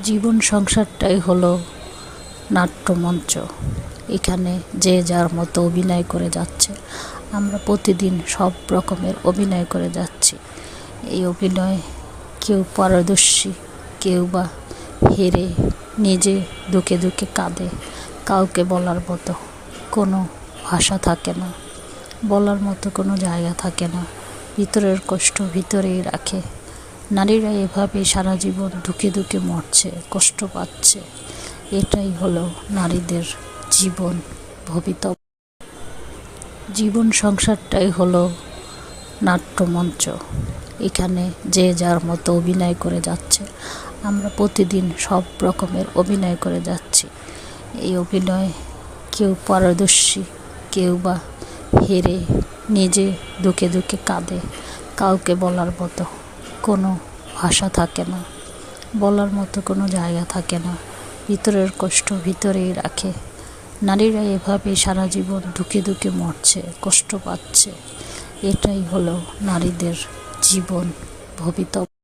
জীবন সংসারটাই হলো নাট্যমঞ্চ। এখানে যে যার মতো অভিনয় করে যাচ্ছে। আমরা প্রতিদিন সব রকমের অভিনয় করে যাচ্ছি। এই অভিনয় কেউ পারদর্শী, কেউ বা হেরে নিজে দুঃখে দুঃখে কাঁদে। কাউকে বলার মতো কোনো ভাষা থাকে না। বলার মতো কোনো জায়গা থাকে না। ভিতরের কষ্ট ভিতরেই রাখে। নারীরা এভাবে সারা জীবন দুঃখে দুঃখে মরছে, কষ্ট পাচ্ছে। এটাই হলো নারীদের জীবন ভবিতব্য জীবন সংসারটাই হলো নাট্যমঞ্চ। এখানে যে যার মতো অভিনয় করে যাচ্ছে। আমরা প্রতিদিন সব রকমের অভিনয় করে যাচ্ছি। এই অভিনয় কেউ পারদর্শী, কেউ বা হেরে, নিজে দুঃখে দুঃখে কাঁদে, কাউকে বলার মতো কোনো ভাষা থাকে না। বলার মতো কোনো জায়গা থাকে না। ভিতরের কষ্ট ভিতরেই রাখে। নারীরা এভাবে সারা জীবন দুঃখে দুঃখে মরছে, কষ্ট পাচ্ছে। এটাই হলো নারীদের জীবন ভবিতব্য